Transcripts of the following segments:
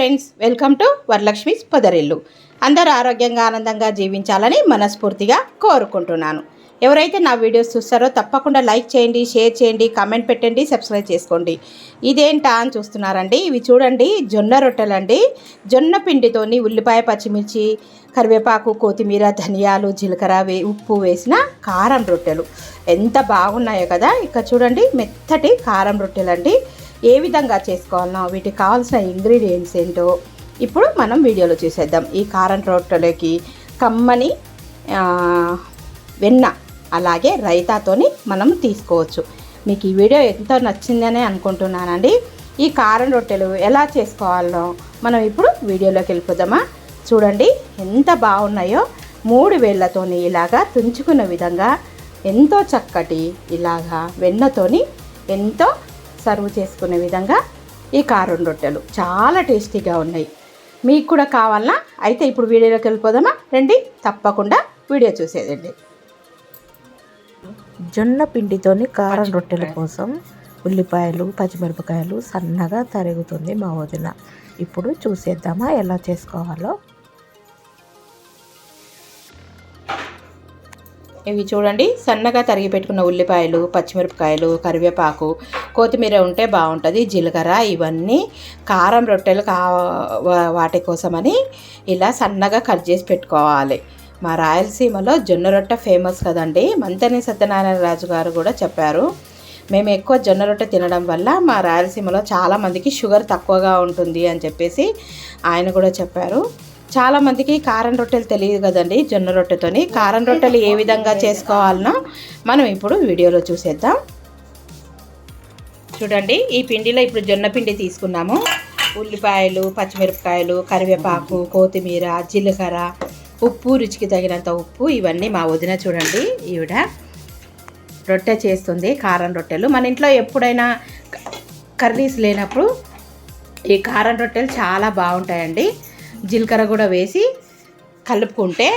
Friends welcome to Varalakshmi Podarillu. అందరూ ఆరోగ్యంగా ఆనందంగా జీవించాలని మనస్ఫూర్తిగా కోరుకుంటున్నాను. ఎవరైతే నా వీడియోస్ చూస్తారో తప్పకుండా లైక్ చేయండి షేర్ చేయండి కామెంట్ పెట్టండి సబ్స్క్రైబ్ చేసుకోండి. ఇదేంటా అని చూస్తున్నారండి. ఇవి చూడండి జొన్న రొట్టెలండి. జొన్న పిండితోని ఉల్లిపాయ పచ్చిమిర్చి కరివేపాకు కొత్తిమీర ధనియాలు జీలకర్ర వే ఉప్పు వేసిన కారం రొట్టెలు. ఎంత బాగున్నాయో కదా. ఇక్కడ చూడండి మెత్తటి కారం రొట్టెలండి. ఏ విధంగా చేసుకోవాలనో వీటికి కావాల్సిన ఇంగ్రీడియంట్స్ ఏంటో ఇప్పుడు మనం వీడియోలో చూసేద్దాం. ఈ కారం రొట్టెలకి కమ్మని వెన్న అలాగే రైతాతోని మనం తీసుకోవచ్చు. మీకు ఈ వీడియో ఎంతో నచ్చిందనే అనుకుంటున్నానండి. ఈ కారం రొట్టెలు ఎలా చేసుకోవాలనో మనం ఇప్పుడు వీడియోలోకి వెళ్ళిపోదామా? చూడండి ఎంత బాగున్నాయో. మూడు వేళ్ళతోని ఇలాగా తుంచుకున్న విధంగా ఎంతో చక్కటి ఇలాగా వెన్నతోని ఎంతో సర్వ్ చేసుకునే విధంగా ఈ కారం రొట్టెలు చాలా టేస్టీగా ఉన్నాయి. మీకు కూడా కావాలనా అయితే ఇప్పుడు వీడియోలోకి వెళ్ళిపోదామా? రండి తప్పకుండా వీడియో చూసేదండి. జొన్న పిండితోని కారం రొట్టెల కోసం ఉల్లిపాయలు పచ్చిమిరపకాయలు సన్నగా తరుగుతుంది మా వదిన. ఇప్పుడు చూసేద్దామా ఎలా చేసుకోవాలో? ఇవి చూడండి. సన్నగా తరిగి పెట్టుకున్న ఉల్లిపాయలు పచ్చిమిరపకాయలు కరివేపాకు కొత్తిమీర ఉంటే బాగుంటుంది జీలకర్ర ఇవన్నీ కారం రొట్టెలు కా వా- వాటి కోసమని ఇలా సన్నగా కట్ చేసి పెట్టుకోవాలి. మా రాయలసీమలో జొన్న రొట్టె ఫేమస్ కదండి. మంతని సత్యనారాయణ రాజు గారు కూడా చెప్పారు. మేము ఎక్కువ జొన్న రొట్టె తినడం వల్ల మా రాయలసీమలో చాలామందికి షుగర్ తక్కువగా ఉంటుంది అని చెప్పేసి ఆయన కూడా చెప్పారు. చాలా మందికి కారం రొట్టెలు తెలియదు కదండి జొన్న రొట్టెతోని. కారం రొట్టెలు ఏ విధంగా చేసుకోవాలనో మనం ఇప్పుడు వీడియోలో చూసేద్దాం. చూడండి ఈ పిండిలో ఇప్పుడు జొన్న పిండి తీసుకున్నాము. ఉల్లిపాయలు పచ్చిమిరపకాయలు కరివేపాకు కొత్తిమీర జీలకర్ర ఉప్పు రుచికి తగినంత ఉప్పు ఇవన్నీ మా వదిన చూడండి ఈవిడ రొట్టె చేస్తుంది కారం రొట్టెలు. మన ఇంట్లో ఎప్పుడైనా కర్రీస్ లేనప్పుడు ఈ కారం రొట్టెలు చాలా బాగుంటాయండి. జీలకర్ర కూడా వేసి కలుపుకుంటే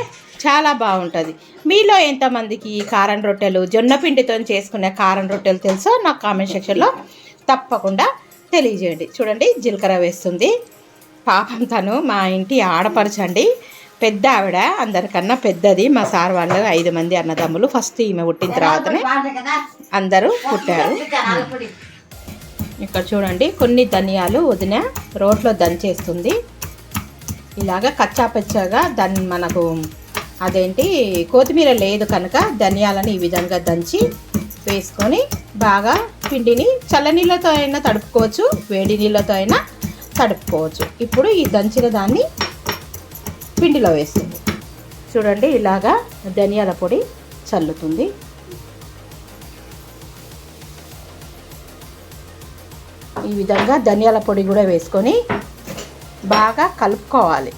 చాలా బాగుంటుంది. మీలో ఎంతమందికి ఈ కారం రొట్టెలు జొన్న పిండితో చేసుకునే కారం రొట్టెలు తెలుసో నాకు కామెంట్ సెక్షన్లో తప్పకుండా తెలియజేయండి. చూడండి జీలకర్ర వేస్తుంది. పాపం తను మా ఇంటి ఆడపరచండి పెద్ద ఆవిడ అందరికన్నా పెద్దది. మా సార్ వాళ్ళు ఐదు మంది అన్నదమ్ములు. ఫస్ట్ ఈమె పుట్టిన తర్వాతనే అందరూ పుట్టారు. ఇక్కడ చూడండి కొన్ని ధనియాలు వదిన రోట్లో దంచేస్తుంది. ఇలాగ కచ్చాపచ్చాగా దాన్ని మనకు అదేంటి కొత్తిమీర లేదు కనుక ధనియాలను ఈ విధంగా దంచి వేసుకొని బాగా పిండిని చల్లనీళ్ళతో అయినా తడుపుకోవచ్చు వేడి నీళ్ళతో అయినా తడుపుకోవచ్చు. ఇప్పుడు ఈ దంచిన దాన్ని పిండిలో వేస్తుంది. చూడండి ఇలాగా ధనియాల పొడి చల్లుతుంది. ఈ విధంగా ధనియాల పొడి కూడా వేసుకొని బాగా కలుపుకోవాలి.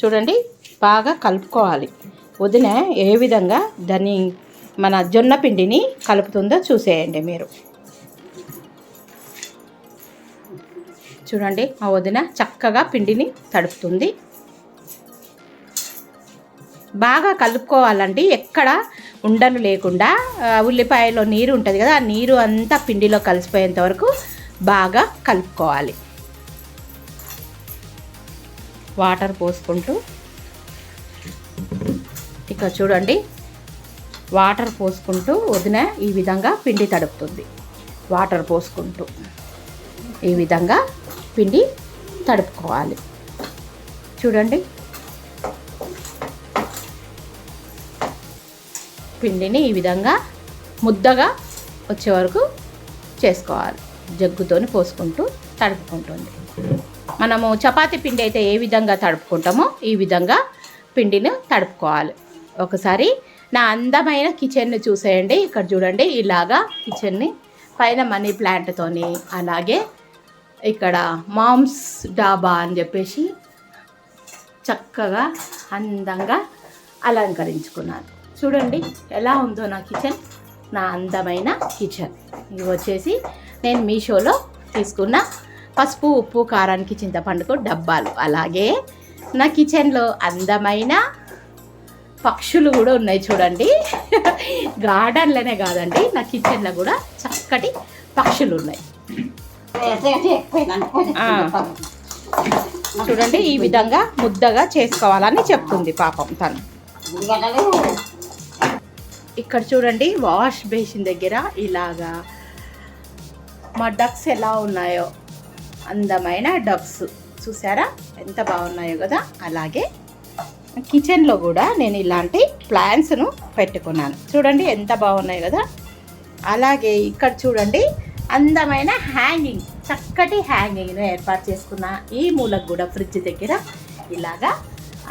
చూడండి బాగా కలుపుకోవాలి. వదిన ఏ విధంగా దాన్ని మన జొన్న పిండిని కలుపుతుందో చూసేయండి మీరు. చూడండి మా వదిన చక్కగా పిండిని తడుపుతుంది. బాగా కలుపుకోవాలండి. ఎక్కడ ఉండలు లేకుండా ఉల్లిపాయలో నీరు ఉంటుంది కదా ఆ నీరు అంతా పిండిలో కలిసిపోయేంత వరకు బాగా కలుపుకోవాలి. వాటర్ పోసుకుంటూ ఇక చూడండి వాటర్ పోసుకుంటూ వదిన ఈ విధంగా పిండి తడుపుతుంది. వాటర్ పోసుకుంటూ ఈ విధంగా పిండి తడుపుకోవాలి. చూడండి పిండిని ఈ విధంగా ముద్దగా వచ్చే వరకు చేసుకోవాలి. జగ్గుతోని పోసుకుంటూ తడుపుకుంటుంది. మనము చపాతీ పిండి అయితే ఏ విధంగా తడుపుకుంటామో ఈ విధంగా పిండిని తడుపుకోవాలి. ఒకసారి నా అందమైన కిచెన్ని చూసేయండి. ఇక్కడ చూడండి ఇలాగా కిచెన్ని పైన మనీ ప్లాంట్తోని అలాగే ఇక్కడ మామ్స్ డాబా అని చెప్పేసి చక్కగా అందంగా అలంకరించుకున్నాను చూడండి ఎలా ఉందో నా కిచెన్ నా అందమైన కిచెన్ ఇవి వచ్చేసి నేను మీషోలో తీసుకున్న పసుపు ఉప్పు కారానికి చింతపండుకు డబ్బాలు. అలాగే నా కిచెన్లో అందమైన పక్షులు కూడా ఉన్నాయి చూడండి. గార్డెన్లోనే కాదండి నా కిచెన్లో కూడా చక్కటి పక్షులు ఉన్నాయి. చూడండి ఈ విధంగా ముద్దగా చేసుకోవాలని చెప్తుంది పాపం తను. ఇక్కడ చూడండి వాష్ బేసిన్ దగ్గర ఇలాగా మా డక్స్ ఎలా ఉన్నాయో అందమైన డక్స్. చూసారా? ఎంత బాగున్నాయో కదా? అలాగే కిచెన్లో కూడా నేను ఇలాంటి ప్లాంట్స్ను పెట్టుకున్నాను. చూడండి ఎంత బాగున్నాయి కదా? అలాగే ఇక్కడ చూడండి అందమైన హ్యాంగింగ్ చక్కటి హ్యాంగింగ్ను ఏర్పాటు చేసుకున్న ఈ మూలకు కూడా ఫ్రిడ్జ్ దగ్గర ఇలాగా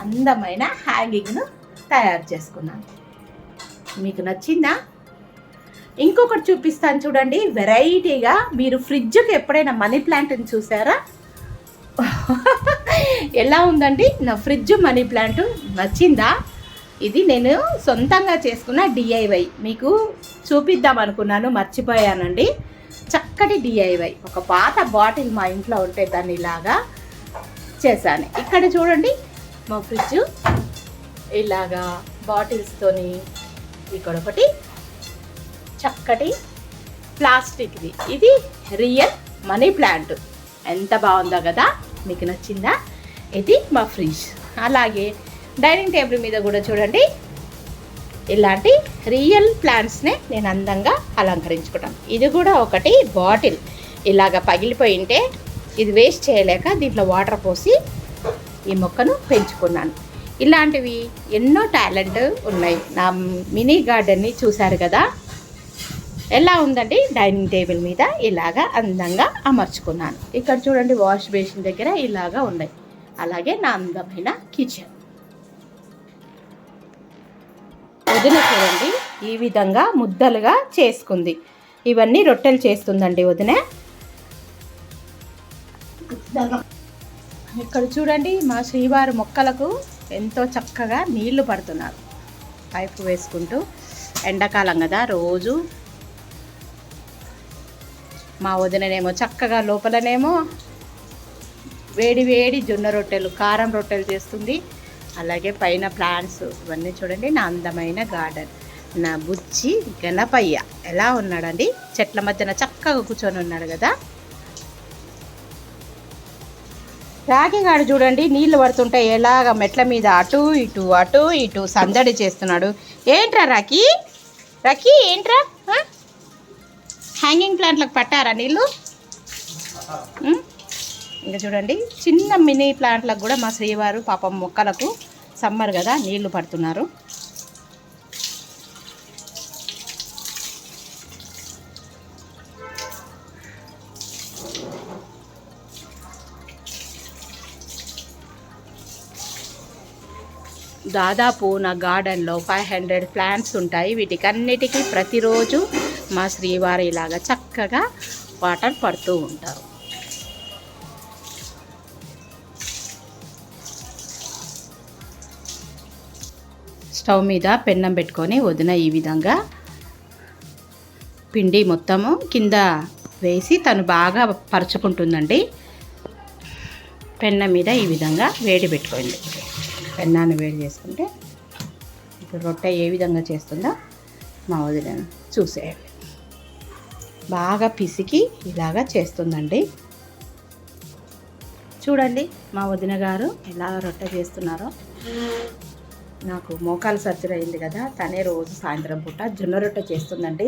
అందమైన హ్యాంగింగ్ను తయారు చేసుకున్నాను. మీకు నచ్చిందా? ఇంకొకటి చూపిస్తాను చూడండి. వెరైటీగా మీరు ఫ్రిడ్జ్కి ఎప్పుడైనా మనీ ప్లాంట్ని చూసారా? ఎలా ఉందండి? నా ఫ్రిడ్జ్ మనీ ప్లాంట్ నచ్చిందా? ఇది నేను సొంతంగా చేసుకున్న డిఐవై మీకు చూపిద్దాం అనుకున్నాను మర్చిపోయానండి. చక్కటి డిఐవై ఒక పాత బాటిల్ మా ఇంట్లో ఉంటే దాన్ని ఇలాగా చేశాను. ఇక్కడ చూడండి మా ఫ్రిడ్జ్ ఇలాగా బాటిల్స్తోని ఇక్కడ ఒకటి చక్కటి ప్లాస్టిక్ది ఇది రియల్ మనీ ప్లాంట్. ఎంత బాగుందో కదా? మీకు నచ్చిందా? ఇది మా ఫ్రిడ్జ్. అలాగే డైనింగ్ టేబుల్ మీద కూడా చూడండి. ఇలాంటి రియల్ ప్లాంట్స్నే నేను అందంగా అలంకరించుకుంటాను. ఇది కూడా ఒకటి బాటిల్. ఇలాగ పగిలిపోయి ఉంటే ఇది వేస్ట్ చేయలేక దీంట్లో వాటర్ పోసి ఈ మొక్కను పెంచుకున్నాను. ఇలాంటివి ఎన్నో టాలెంట్ ఉన్నాయి. నా మినీ గార్డెన్ని చూశారు కదా? ఎలా ఉందండి? డైనింగ్ టేబుల్ మీద ఇలాగా అందంగా అమర్చుకున్నాను. ఇక్కడ చూడండి వాష్ బేసిన్ దగ్గర ఇలాగా ఉన్నాయి. అలాగే నా అందమైన కిచెన్. వదిన చూడండి ఈ విధంగా ముద్దలుగా చేసుకుంది. ఇవన్నీ రొట్టెలు చేస్తుందండి వదిన. ఇక్కడ చూడండి మా శ్రీవారి మొక్కలకు ఎంతో చక్కగా నీళ్ళు పడుతున్నారు. పైపు వేసుకుంటూ ఎండాకాలం కదా రోజు మా వదిననేమో చక్కగా లోపలనేమో వేడి వేడి జొన్న రొట్టెలు కారం రొట్టెలు చేస్తుంది. అలాగే పైన ప్లాంట్స్ ఇవన్నీ చూడండి నా అందమైన గార్డెన్. నా బుచ్చి గణపయ్య ఎలా ఉన్నాడండి? చెట్ల మధ్యన చక్కగా కూర్చొని ఉన్నాడు కదా. రాగిగాడు చూడండి నీళ్ళు పడుతుంటే ఎలాగ మెట్ల మీద అటు ఇటు అటు ఇటు సందడి చేస్తున్నాడు. ఏంట్రా రాఖీ? రాఖీ ఏంట్రా? హ్యాంగింగ్ ప్లాంట్లకు పట్టారా నీళ్ళు ఇంకా చూడండి చిన్న మినీ ప్లాంట్లకు కూడా మా శ్రీవారు పాపం మొక్కలకు సమ్మర్ కదా నీళ్ళు పడుతున్నారు. దాదాపు నా గార్డెన్లో ఫైవ్ హండ్రెడ్ ప్లాంట్స్ ఉంటాయి. వీటికి అన్నిటికీ ప్రతిరోజు మా శ్రీవారి ఇలాగా చక్కగా వాటర్ పడుతూ ఉంటారు. స్టవ్ మీద పెన్నం పెట్టుకొని వదిన ఈ విధంగా పిండి మొత్తము కింద వేసి తను బాగా పరుచుకుంటుందండి. పెన్న మీద ఈ విధంగా వేడి పెట్టుకోండి. పెన్నాన్ని వేడి చేసుకుంటే ఇప్పుడు రొట్టె ఏ విధంగా చేస్తుందో మా వదిన చూసేయండి. బాగా పిసికి ఇలాగా చేస్తుందండి. చూడండి మా వదిన గారు ఎలా రొట్టె చేస్తున్నారో. నాకు మోకాలు సర్జరీ అయింది కదా తనే రోజు సాయంత్రం పూట జొన్న రొట్టె చేస్తుందండి.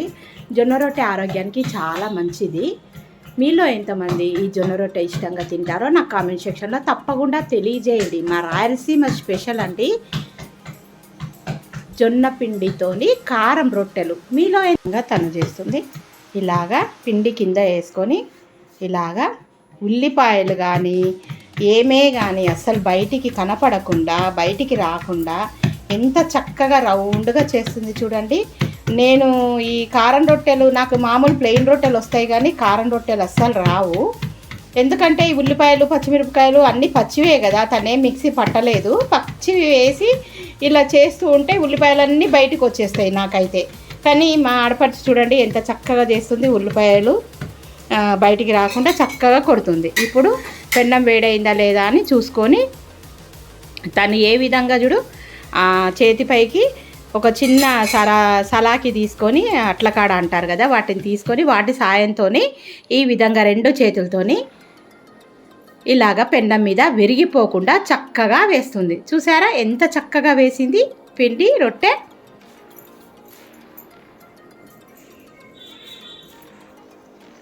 జొన్న రొట్టె ఆరోగ్యానికి చాలా మంచిది. మీలో ఎంతమంది ఈ జొన్న రొట్టె ఇష్టంగా తింటారో నాకు కామెంట్ సెక్షన్లో తప్పకుండా తెలియజేయండి. మా రాయలసీమ స్పెషల్ అండి జొన్న పిండితోని కారం రొట్టెలు. మీలో ఎంతగా తను చేస్తుంది? ఇలాగా పిండి కింద వేసుకొని ఇలాగా ఉల్లిపాయలు కానీ ఏమే కానీ అస్సలు బయటికి కనపడకుండా బయటికి రాకుండా ఎంత చక్కగా రౌండ్గా చేస్తుంది చూడండి. నేను ఈ కారం రొట్టెలు నాకు మామూలు ప్లెయిన్ రొట్టెలు వస్తాయి కానీ కారం రొట్టెలు అస్సలు రావు. ఎందుకంటే ఈ ఉల్లిపాయలు పచ్చిమిరపకాయలు అన్నీ పచ్చివే కదా తనే మిక్సీ పట్టలేదు. పచ్చివి వేసి ఇలా చేస్తూ ఉంటే ఉల్లిపాయలన్నీ బయటకు వచ్చేస్తాయి నాకైతే. కానీ మా ఆడపడుచు చూడండి ఎంత చక్కగా చేస్తుంది ఉల్లిపాయలు. బయటికి రాకుండా చక్కగా కొడుతుంది. ఇప్పుడు పెన్నం వేడైందా లేదా అని చూసుకొని తను ఏ విధంగా చూడు ఆ, చేతిపైకి ఒక చిన్న సరా సలాకి తీసుకొని అట్లకాడ అంటారు కదా వాటిని తీసుకొని వాటి సాయంతో ఈ విధంగా రెండు చేతులతోని ఇలాగ పెండం మీద విరిగిపోకుండా చక్కగా వేస్తుంది. చూసారా ఎంత చక్కగా వేసింది? పిండి రొట్టె.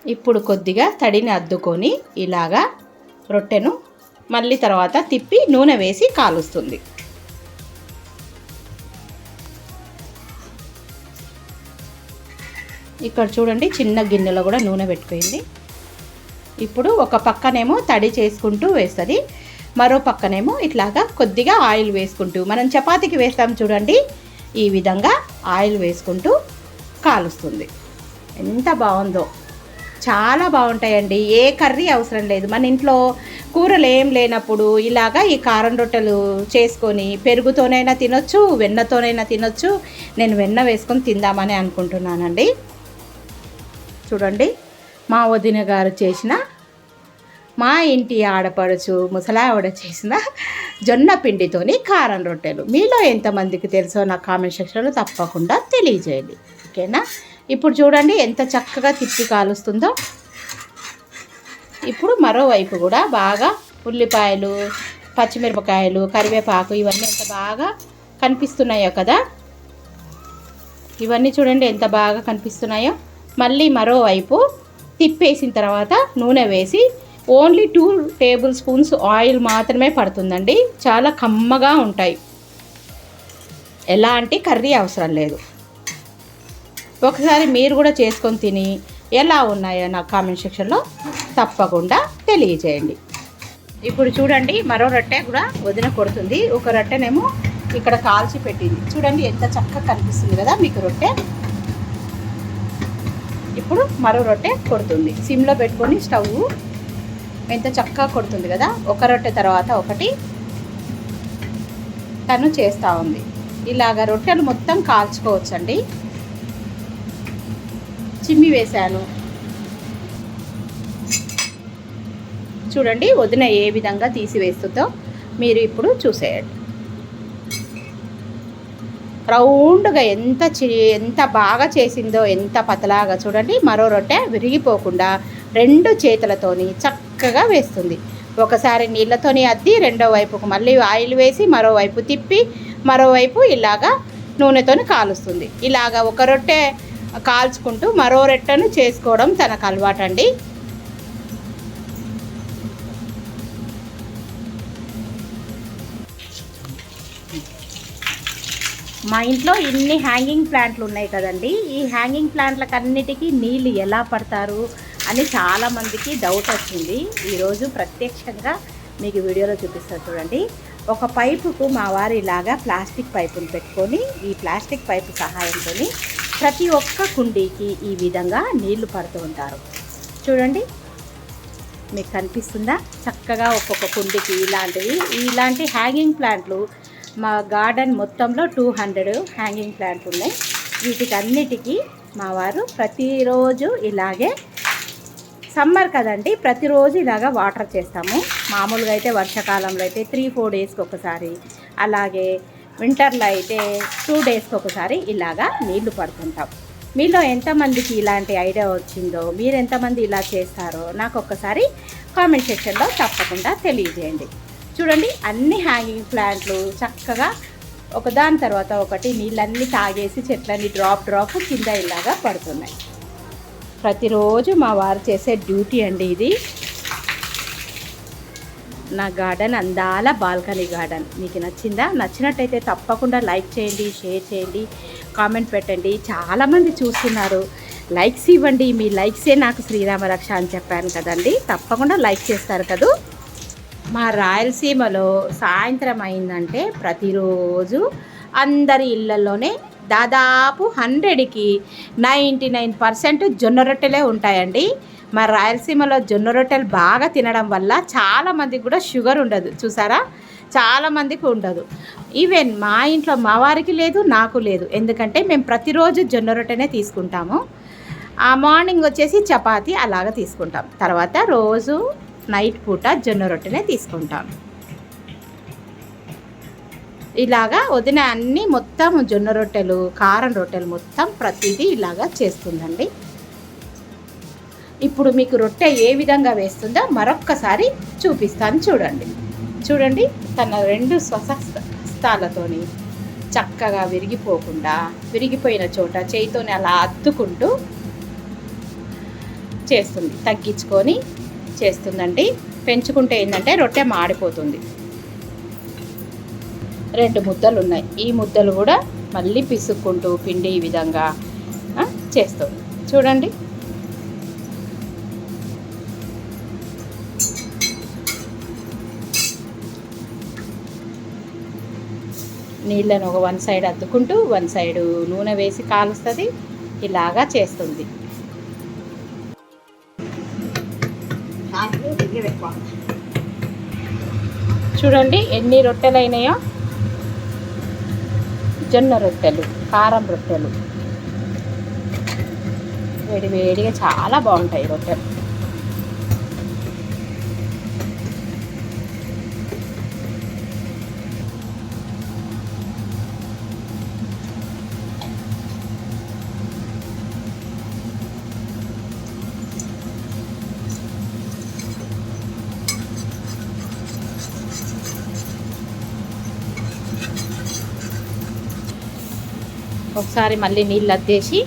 ఇప్పుడు కొద్దిగా తడిని అద్దుకొని ఇలాగా రొట్టెను మళ్ళీ తర్వాత తిప్పి నూనె వేసి కాలుస్తుంది. ఇక్కడ చూడండి చిన్న గిన్నెలో కూడా నూనె పెట్టుకుంది ఇప్పుడు ఒక పక్కనేమో తడి చేసుకుంటూ వేస్తుంది. మరో పక్కనేమో ఇట్లాగా కొద్దిగా ఆయిల్ వేసుకుంటూ మనం చపాతీకి వేస్తాం చూడండి ఈ విధంగా ఆయిల్ వేసుకుంటూ కాలుస్తుంది. ఎంత బాగుందో. చాలా బాగుంటాయండి. ఏ కర్రీ అవసరం లేదు. మన ఇంట్లో కూరలు ఏం లేనప్పుడు ఇలాగా ఈ కారం రొట్టెలు చేసుకొని పెరుగుతోనైనా తినొచ్చు వెన్నతోనైనా తినొచ్చు. నేను వెన్న వేసుకొని తిందామని అనుకుంటున్నానండి. చూడండి. మా వదిన గారు చేసిన మా ఇంటి ఆడపడుచు ముసలావిడ చేసిన జొన్న పిండితోని కారం రొట్టెలు. మీలో ఎంతమందికి తెలుసో నా కామెంట్ సెక్షన్లో తప్పకుండా తెలియజేయండి. ఓకేనా? ఇప్పుడు చూడండి ఎంత చక్కగా తిప్పి కాలుస్తుందో. ఇప్పుడు మరోవైపు కూడా బాగా ఉల్లిపాయలు పచ్చిమిరపకాయలు కరివేపాకు ఇవన్నీ ఎంత బాగా కనిపిస్తున్నాయో కదా. ఇవన్నీ చూడండి ఎంత బాగా కనిపిస్తున్నాయో. మళ్ళీ మరోవైపు తిప్పేసిన తర్వాత నూనె వేసి only two tablespoons oil మాత్రమే పడుతుందండి. చాలా కమ్మగా ఉంటాయి. ఎలాంటి కర్రీ అవసరం లేదు. ఒకసారి మీరు కూడా చేసుకొని తిని ఎలా ఉన్నాయో నా కామెంట్ సెక్షన్లో తప్పకుండా తెలియజేయండి. ఇప్పుడు చూడండి మరో రొట్టె కూడా వదిన కొడుతుంది. ఒక రొట్టెనేమో ఇక్కడ కాల్చి పెట్టింది. చూడండి ఎంత చక్కగా కనిపిస్తుంది కదా మీకు రొట్టె. అప్పుడు మరో రొట్టె కొడుతుంది. సిమ్లో పెట్టుకొని స్టవ్ ఎంత చక్కగా కొడుతుంది కదా ఒక రొట్టె తర్వాత ఒకటి తను చేస్తూ ఉంది. ఇలాగ రొట్టెలు మొత్తం కాల్చుకోవచ్చండి. చిమ్మి వేశాను. చూడండి వదిన ఏ విధంగా తీసివేస్తుందో మీరు ఇప్పుడు చూసేయండి. రౌండ్గా ఎంత చి ఎంత బాగా చేసిందో ఎంత పతలాగా చూడండి. మరో రొట్టె విరిగిపోకుండా రెండు చేతులతోని చక్కగా వేస్తుంది. ఒకసారి నీళ్ళతోని అద్ది రెండో వైపుకు మళ్ళీ ఆయిల్ వేసి మరోవైపు తిప్పి మరోవైపు ఇలాగా నూనెతోని కాలుస్తుంది. ఇలాగా ఒక రొట్టె కాల్చుకుంటూ మరో రొట్టెను చేసుకోవడం తనకు అలవాటండి. మా ఇంట్లో ఇన్ని హ్యాంగింగ్ ప్లాంట్లు ఉన్నాయి కదండి. ఈ హ్యాంగింగ్ ప్లాంట్లకు అన్నిటికీ నీళ్ళు ఎలా పడతారు అని చాలామందికి డౌట్ వచ్చింది. ఈరోజు ప్రత్యక్షంగా మీకు వీడియోలో చూపిస్తాను చూడండి. ఒక పైపుకు మా వారు ఇలాగా ప్లాస్టిక్ పైపును పెట్టుకొని ఈ ప్లాస్టిక్ పైపు సహాయంతో ప్రతి ఒక్క కుండీకి ఈ విధంగా నీళ్ళు పడుతూ ఉంటారు. చూడండి. మీకు కనిపిస్తుందా? చక్కగా ఒక్కొక్క కుండీకి ఇలాంటివి. ఇలాంటి హ్యాంగింగ్ ప్లాంట్లు మా గార్డెన్ మొత్తంలో టూ హండ్రెడ్ హ్యాంగింగ్ ప్లాంట్స్ ఉన్నాయి. వీటికి అన్నిటికీ మా వారు ప్రతిరోజు ఇలాగే సమ్మర్ కదండి ప్రతిరోజు ఇలాగా వాటర్ చేస్తాము. మామూలుగా అయితే వర్షాకాలంలో అయితే త్రీ ఫోర్ డేస్కి ఒకసారి అలాగే వింటర్లో అయితే టూ డేస్కి ఒకసారి ఇలాగా నీళ్ళు పడుతుంటాం మీలో ఎంతమందికి ఇలాంటి ఐడియా వచ్చిందో మీరు ఎంతమంది ఇలా చేస్తారో నాకు ఒక్కసారి కామెంట్ సెక్షన్లో తప్పకుండా తెలియజేయండి. చూడండి అన్ని హ్యాంగింగ్ ప్లాంట్లు చక్కగా ఒకదాని తర్వాత ఒకటి నీళ్ళన్నీ తాగేసి చెట్లన్నీ డ్రాప్ డ్రాప్ కింద ఇలాగా పడుతున్నాయి. ప్రతిరోజు మా వారు చేసే డ్యూటీ అండి ఇది. నా గార్డెన్ అందాల బాల్కనీ గార్డెన్. మీకు నచ్చిందా? నచ్చినట్టయితే తప్పకుండా లైక్ చేయండి షేర్ చేయండి కామెంట్ పెట్టండి. చాలామంది చూస్తున్నారు లైక్స్ ఇవ్వండి మీ లైక్సే నాకు శ్రీరామ రక్ష అని చెప్పాను కదండి. తప్పకుండా లైక్ చేస్తారు కదా. మా రాయలసీమలో సాయంత్రం అయిందంటే ప్రతిరోజు అందరి ఇళ్ళల్లోనే దాదాపు హండ్రెడ్కి నైంటీ నైన్ పర్సెంట్ జొన్న రొట్టెలే ఉంటాయండి. మా రాయలసీమలో జొన్న రొట్టెలు బాగా తినడం వల్ల చాలామందికి కూడా షుగర్ ఉండదు. చూసారా? చాలామందికి ఉండదు. ఈవెన్ మా ఇంట్లో మా వారికి లేదు నాకు లేదు. ఎందుకంటే మేము ప్రతిరోజు జొన్న రొట్టెనే తీసుకుంటాము. ఆ మార్నింగ్ వచ్చేసి చపాతి అలాగ తీసుకుంటాం. తర్వాత రోజు నైట్ పూట జొన్న రొట్టెనే తీసుకుంటాను ఇలాగా వదిన అన్నీ మొత్తం జొన్న రొట్టెలు కారం రొట్టెలు మొత్తం ప్రతిదీ ఇలాగా చేస్తుందండి. ఇప్పుడు మీకు రొట్టె ఏ విధంగా వేస్తుందో మరొక్కసారి చూపిస్తాను చూడండి. చూడండి తన రెండు స్వసస్థాలతోని చక్కగా విరిగిపోకుండా విరిగిపోయిన చోట చేయితోని అలా అద్దుకుంటూ చేస్తుంది. తగ్గించుకొని చేస్తుందండి పెంచుకుంటే ఏంటంటే రొట్టె మాడిపోతుంది. రెండు ముద్దలు ఉన్నాయి ఈ ముద్దలు కూడా మళ్ళీ పిసుక్కుంటూ పిండి ఈ విధంగా చేస్తుంది చూడండి. నీళ్ళను ఒక వన్ సైడ్ అద్దుకుంటూ వన్ సైడ్ నూనె వేసి కాలుస్తుంది. ఇలాగా చేస్తుంది. చూడండి ఎన్ని రొట్టెలు అయినాయో జొన్న రొట్టెలు కారం రొట్టెలు. వేడి వేడిగా చాలా బాగుంటాయి రొట్టెలు. ఒకసారి మళ్ళీ నీళ్ళు అద్దేసి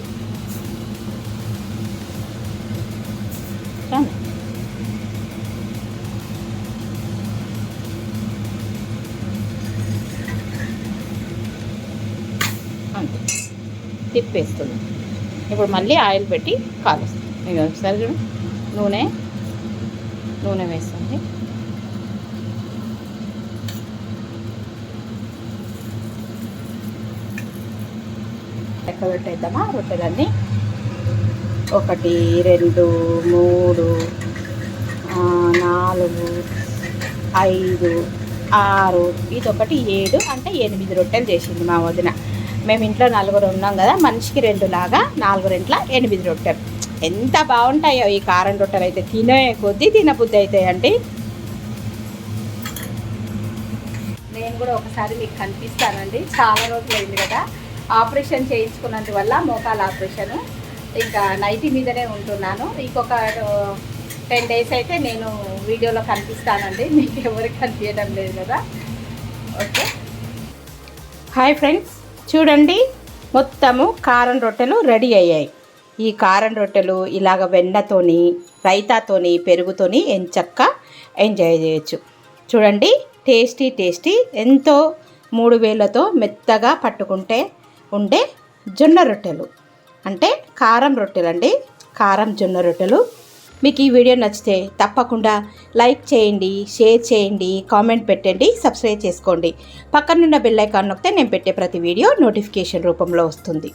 అంతే. తిప్పేస్తుంది ఇప్పుడు మళ్ళీ ఆయిల్ పెట్టి కాలుస్తుంది ఇక ఒకసారి చూడండి నూనె. నూనె వేస్తుంది లెక్క పెట్టేద్దామా రొట్టెలన్నీ ఒకటి రెండు మూడు నాలుగు ఐదు ఆరు ఇది ఒకటి ఏడు అంటే ఎనిమిది రొట్టెలు చేసింది మా వదిన. మేము ఇంట్లో నలుగురు ఉన్నాం కదా మనిషికి రెండు లాగా నాలుగు రెంట్ల ఎనిమిది రొట్టెలు. ఎంత బాగుంటాయో ఈ కారం రొట్టెలు అయితే. తినే కొద్దీ తినబుద్ధి అవుతాయండి నేను కూడా ఒకసారి మీకు కనిపిస్తానండి. చాలా రోజులు అయింది కదా. ఆపరేషన్ చేయించుకున్నందువల్ల మోకాల ఆపరేషన్ ఇంకా నైటీ మీదనే ఉంటున్నాను. ఇంకొక టెన్ డేస్ అయితే నేను వీడియోలో కనిపిస్తానండి. మీకు ఎవరికి కనిపించడం లేదు కదా. ఓకే. Hi friends. చూడండి మొత్తము కారం రొట్టెలు రెడీ అయ్యాయి. ఈ కారం రొట్టెలు ఇలాగ వెన్నతోని రైతాతోని పెరుగుతోని ఎంచక్క ఎంజాయ్ చేయొచ్చు. చూడండి టేస్టీ టేస్టీ ఎంతో మూడు వేలతో మెత్తగా పట్టుకుంటే ఉండే జొన్న రొట్టెలు. అంటే కారం రొట్టెలు అండి కారం జొన్న రొట్టెలు. మీకు ఈ వీడియో నచ్చితే తప్పకుండా లైక్ చేయండి షేర్ చేయండి కామెంట్ పెట్టండి సబ్స్క్రైబ్ చేసుకోండి. పక్కనున్న బెల్ ఐకాన్ నొక్కితే నేను పెట్టే ప్రతి వీడియో నోటిఫికేషన్ రూపంలో వస్తుంది.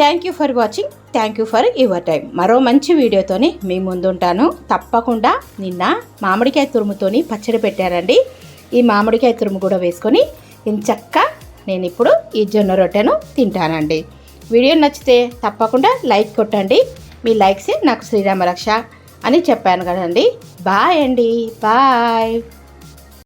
Thank you for watching thank you for your time మరో మంచి వీడియోతోని మీ ముందుంటాను. తప్పకుండా నిన్న మామిడికాయ తురుముతోని పచ్చడి పెట్టారండి. ఈ మామిడికాయ తురుము కూడా వేసుకొని ఇంచక్క నేను ఇప్పుడు ఈ జొన్న రొట్టెను తింటానండి. వీడియో నచ్చితే తప్పకుండా లైక్ కొట్టండి. మీ లైక్సే నాకు శ్రీరామరక్ష అని చెప్పాను కదండి. బాయ్ అండి. బాయ్.